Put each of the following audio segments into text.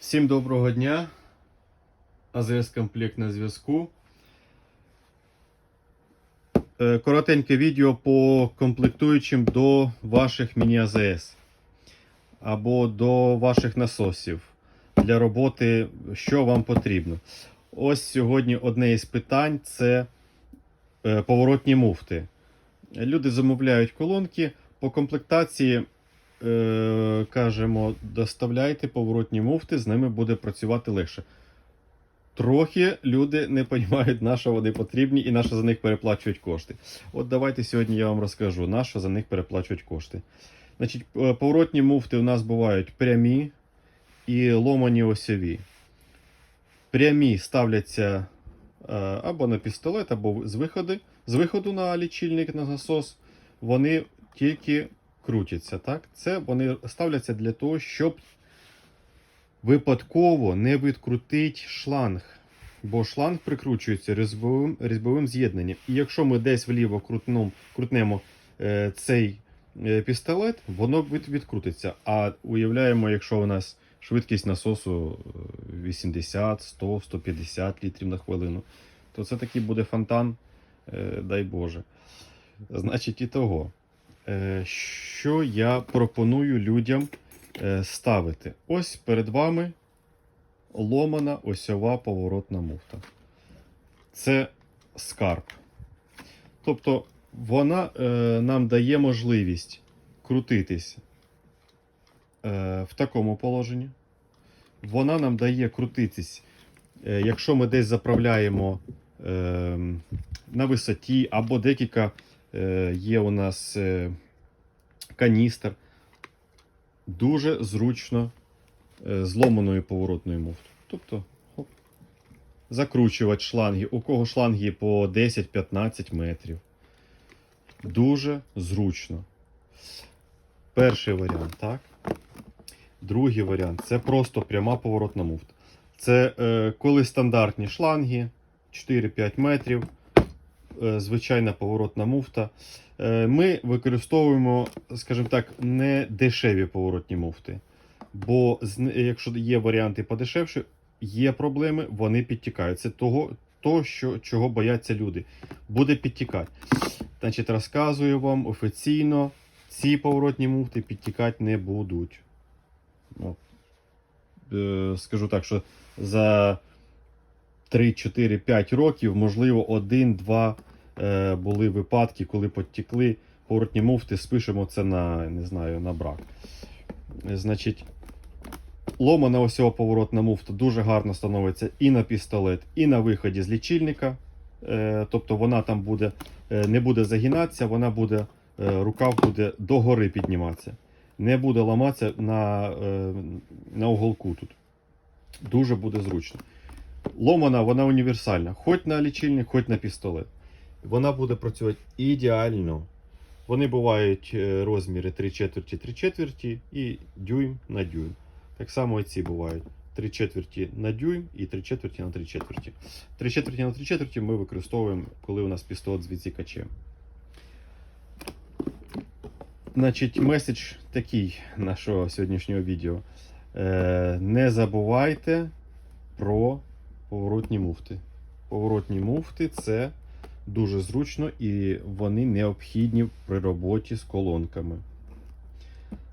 Всім доброго дня. АЗС комплект на зв'язку. Е, Коротеньке відео по комплектуючим до ваших міні-АЗС або до ваших насосів для роботи, що вам потрібно. Ось сьогодні одне із питань це е, поворотні муфти. Люди замовляють колонки по комплектації. Е, кажемо, доставляйте поворотні муфти, з ними буде працювати легше. Трохи люди не розуміють, на що вони потрібні і на що за них переплачують кошти. От давайте сьогодні я вам розкажу, на що за них переплачують кошти. Значить, е, поворотні муфти у нас бувають прямі і ломані осьові. Прямі ставляться е, або на пістолет, або з виходу, з виходу на лічильник на насос. Вони тільки крутяться. Так? Це вони ставляться для того, щоб випадково не відкрутить шланг. Бо шланг прикручується різьбовим, різьбовим з'єднанням. І якщо ми десь вліво крутнем, крутнемо е, цей е, пістолет, воно від, відкрутиться. А уявляємо, якщо у нас швидкість насосу е, 80, 100, 150 літрів на хвилину, то це такий буде фонтан, е, дай Боже. Значить, і того. Е, що я пропоную людям е, ставити? Ось перед вами ломана осьова поворотна муфта. Це скарб. Тобто вона е, нам дає можливість крутитись в такому положенні. Вона нам дає крутитись, якщо ми десь заправляємо е, на висоті або декілька є у нас е, каністр. Дуже зручно е, зломаною поворотною муфтою. Тобто хоп, закручувати шланги. У кого шланги по 10-15 метрів. Дуже зручно. Перший варіант, так. Другий варіант це просто пряма поворотна муфта. Це е, коли стандартні шланги 4-5 метрів, е, звичайна поворотна муфта. Е, ми використовуємо, скажімо так, не дешеві поворотні муфти. Бо якщо є варіанти подешевші, є проблеми, вони підтікають. Це того, то, що, чого бояться люди. Буде підтікати. Значить, розказую вам офіційно, ці поворотні муфти підтікати не будуть. От. Е, скажу так, що за 3, 4, 5 років, можливо, один-два е, були випадки, коли підтікли поворотні муфти, спишемо це на, не знаю, на брак. Значить, ломана осьова поворотна муфта дуже гарно становиться і на пістолет, і на виході з лічильника. Е, тобто вона там буде, е, не буде загинатися, вона буде, е, рукав буде догори підніматися. Не буде ламатися на, е, на уголку тут. Дуже буде зручно. Ломана, вона універсальна. Хоч на лічильник, хоч на пістолет. Вона буде працювати ідеально. Вони бувають е, розміри 3 четверті, 3 четверті і дюйм на дюйм. Так само і ці бувають 3 четверті на дюйм і 3 четверті на 3 четверті. 3 четверті на 3 четверті ми використовуємо, коли у нас пістолет з відсікачем. Значить, меседж такий нашого сьогоднішнього відео. Е, не забувайте про поворотні муфти. Поворотні муфти це дуже зручно і вони необхідні при роботі з колонками.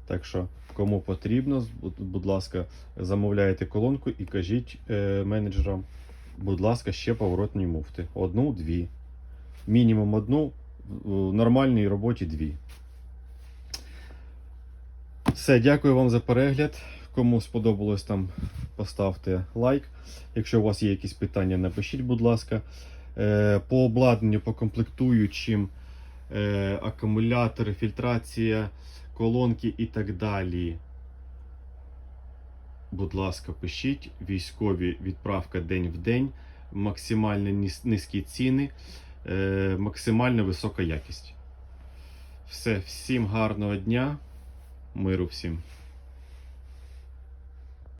Так що, кому потрібно, будь, ласка, замовляйте колонку і кажіть е, менеджерам, будь ласка, ще поворотні муфти. Одну-дві. Мінімум одну, в нормальній роботі дві. Все, дякую вам за перегляд. Кому сподобалось там, поставте лайк. Якщо у вас є якісь питання, напишіть, будь ласка. Е, По обладнанню, по комплектуючим, е, акумулятори, фільтрація, колонки і так далі. Будь ласка, пишіть. Військові відправка день в день, максимально низькі ціни, е, максимально висока якість. Все, всім гарного дня, миру всім.